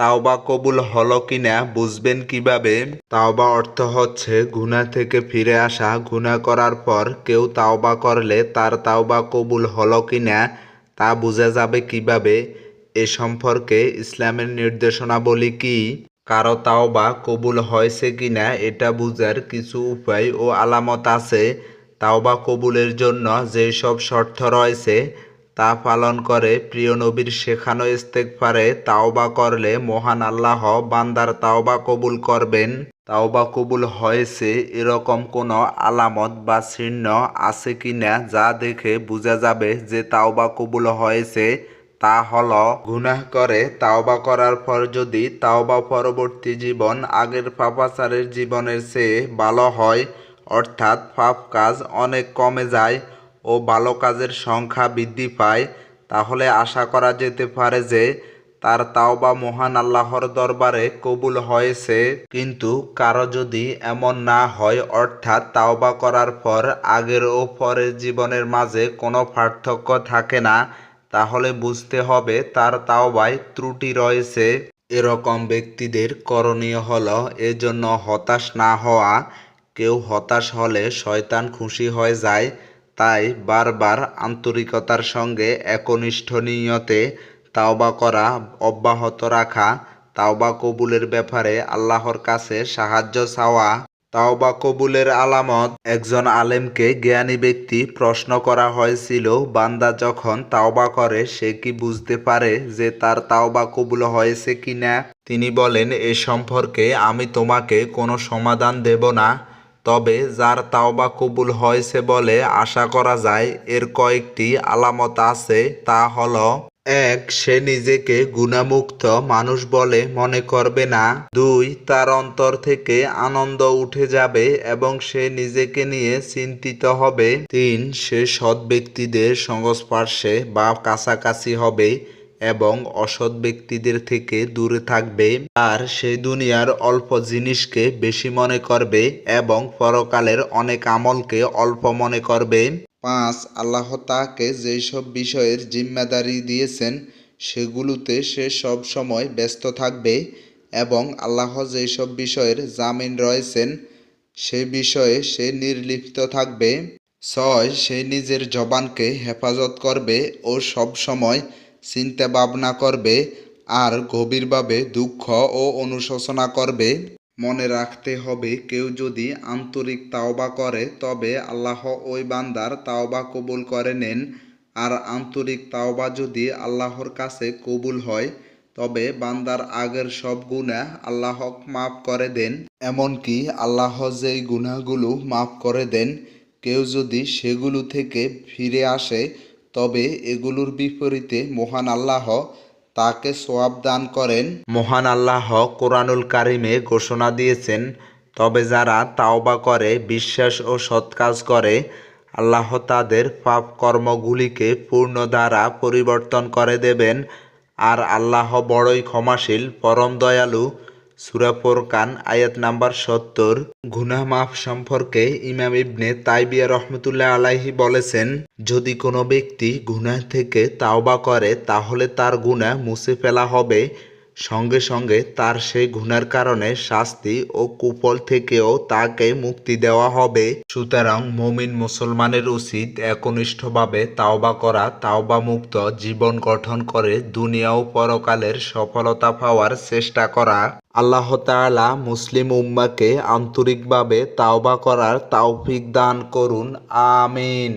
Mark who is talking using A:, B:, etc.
A: তাওবা কবুল হলো কিনা বুঝবেন কীভাবে? তাওবা অর্থ হচ্ছে গুনাহ থেকে ফিরে আসা। গুনাহ করার পর কেউ তাওবা করলে তার তাওবা কবুল হলো কিনা তা বোঝা যাবে কীভাবে? এ সম্পর্কে ইসলামের নির্দেশনাবলী কি? কারও তাওবা কবুল হয়েছে কিনা এটা বুঝার কিছু উপায় ও আলামত আছে। তাওবা কবুলের জন্য যেসব শর্ত রয়েছে তা পালন করে। প্রিয় নবীর শেখানো ইস্তেগফারে তাওবা করলে মহান আল্লাহ বান্দার তাওবা কবুল করবেন। তাওবা কবুল হয়েছে এরকম কোনো আলামত বা চিহ্ন আছে কিনা যা দেখে বোঝা যাবে যে তাওবা কবুল হয়েছে। তা হল গুনাহ করে তাওবা করার পর যদি তাওবা পরবর্তী জীবন আগের পাপাচারের জীবনের চেয়ে ভালো হয়, অর্থাৎ পাপ কাজ অনেক কমে যায় ও ভালো কাজের সংখ্যা বৃদ্ধি পায়, তাহলে আশা করা যেতে পারে যে তার তাওবা মহান আল্লাহর দরবারে কবুল হয়েছে। কিন্তু কারও যদি এমন না হয়, অর্থাৎ তাওবা করার পর আগের ও পরের জীবনের মাঝে কোনো পার্থক্য থাকে না, তাহলে বুঝতে হবে তার তাওবায় ত্রুটি রয়েছে। এরকম ব্যক্তিদের করণীয় হল এজন্য হতাশ না হওয়া। কেউ হতাশ হলে শয়তান খুশি হয়ে যায় তাই বারবার আন্তরিকতার সঙ্গে একনিষ্ঠ নিয়তে তাওবা করা, অব্যাহত রাখা, তাওবা কবুলের ব্যাপারে আল্লাহর কাছে সাহায্য চাওয়া, তাওবা কবুলের আলামত। একজন আলেমকে জ্ঞানী ব্যক্তি প্রশ্ন করা হয়েছিল, বান্দা যখন তাওবা করে, সে কি বুঝতে পারে যে তার তাওবা কবুল হয়েছে কিনা? তিনি বলেন, এ সম্পর্কে আমি তোমাকে কোনো সমাধান দেব না। তবে যার তাওবা কবুল হয়েছে বলে আশা করা যায়, এর কয়েকটি আলামত আছে, তা হল, এক, সে নিজেকে গুণামুক্ত মানুষ বলে মনে করবে না। দুই, তার অন্তর থেকে আনন্দ উঠে যাবে এবং সে নিজেকে নিয়ে চিন্তিত হবে। তিন, সে সৎ ব্যক্তিদের সংস্পর্শে বা কাছাকাছি হবে। এবং অসৎ ব্যক্তিদের থেকে দূরে থাকবে আর সে দুনিয়ার অল্প জিনিসকে বেশি মনে করবে এবং পরকালের অনেক আমলকে অল্প মনে করবে। পাঁচ, আল্লাহ তাকে যেসব বিষয়ের জিম্মাদারি দিয়েছেন, সেগুলোতে সে সব সময় ব্যস্ত থাকবে এবং আল্লাহ যেসব বিষয়ের জামিন রয়েছেন, সে বিষয়ে সে নির্লিপ্ত থাকবে। ছয়, সে নিজের জবানকে হেফাজত করবে ও সব সময় চিন্তা ভাবনা করবে আর গভীরভাবে দুঃখ ও অনুশোচনা করবে। মনে রাখতে হবে, কেউ যদি আন্তরিক তাওবা করে, তবে আল্লাহ ওই বান্দার তাওবা কবুল করে নেন। আর আন্তরিক তাওবা যদি আল্লাহর কাছে কবুল হয়, তবে বান্দার আগের সব গুনাহ আল্লাহ মাফ করে দেন। এমনকি আল্লাহ যেই গুনাহগুলো মাফ করে দেন, কেউ যদি সেগুলো থেকে ফিরে আসে তবে এগুলোর বিপরীতে মহান আল্লাহ তাকে সোয়াব দান করেন। মহান আল্লাহ কোরআনুল কারিমে ঘোষণা দিয়েছেন, তবে যারা তাওবা করে, বিশ্বাস ও সৎ কাজ করে, আল্লাহ তাদের পাপ কর্মগুলিকে পূর্ণ দ্বারা পরিবর্তন করে দেবেন, আর আল্লাহ বড়ই ক্ষমাশীল, পরম দয়ালু সুরা কান আয়াত নাম্বার সত্তর। গুনাহ মাফ সম্পর্কে ইমাম ইবনে তাইবিয়া রহমতুল্লাহ আলাহি বলেছেন, যদি কোনো ব্যক্তি গুনাহ থেকে তাওবা করে, তাহলে তার গুনাহ মুছে ফেলা হবে। সঙ্গে সঙ্গে তার সেই গুনার কারণে শাস্তি ও কুফল থেকেও তাকে মুক্তি দেওয়া হবে। সুতরাং মমিন মুসলমানের উচিত একনিষ্ঠভাবে তাওবা করা তাওবা মুক্ত জীবন গঠন করে দুনিয়া ও পরকালের সফলতা পাওয়ার চেষ্টা করা। আল্লাহ তাআলা মুসলিম উম্মাকে আন্তরিকভাবে তাওবা করার তাওফিক দান করুন। আমিন।